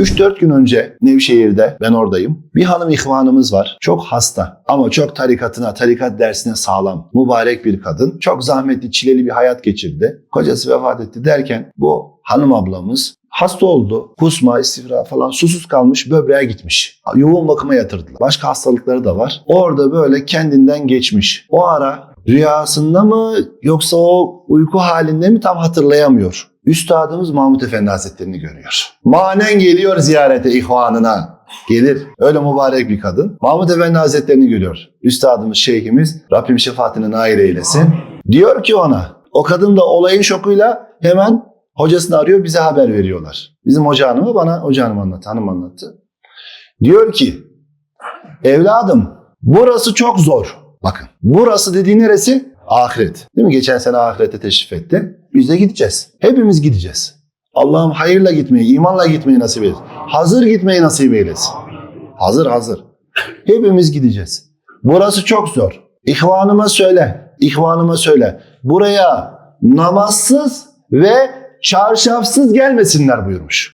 3-4 gün önce Nevşehir'de ben oradayım. Bir hanım ihvanımız var. Çok hasta ama çok tarikatına, tarikat dersine sağlam, mübarek bir kadın. Çok zahmetli, çileli bir hayat geçirdi. Kocası vefat etti derken bu hanım ablamız hasta oldu. Kusma, istifra falan susuz kalmış, böbreğe gitmiş. Yoğun bakıma yatırdılar. Başka hastalıkları da var. Orada böyle kendinden geçmiş. O ara rüyasında mı yoksa o uyku halinde mi tam hatırlayamıyor. Üstadımız Mahmut Efendi Hazretleri'ni görüyor. Manen geliyor ziyarete ihvanına. Gelir. Öyle mübarek bir kadın. Mahmut Efendi Hazretleri'ni görüyor. Üstadımız, şeyhimiz Rabbim şefaatine nail eylesin. Diyor ki ona, o kadın da olayın şokuyla hemen hocasını arıyor, bize haber veriyorlar. Bizim hoca hanımı bana hoca hanım anlattı, hanım anlattı. Diyor ki, evladım burası çok zor. Bakın, burası dediğin neresi? Ahiret. Değil mi? Geçen sene ahirete teşrif etti. Biz de gideceğiz. Hepimiz gideceğiz. Allah'ım hayırla gitmeyi, imanla gitmeyi nasip eylesin. Hazır gitmeyi nasip eylesin. Hazır hazır. Hepimiz gideceğiz. Burası çok zor. İhvanıma söyle. İhvanıma söyle. Buraya namazsız ve çarşafsız gelmesinler buyurmuş.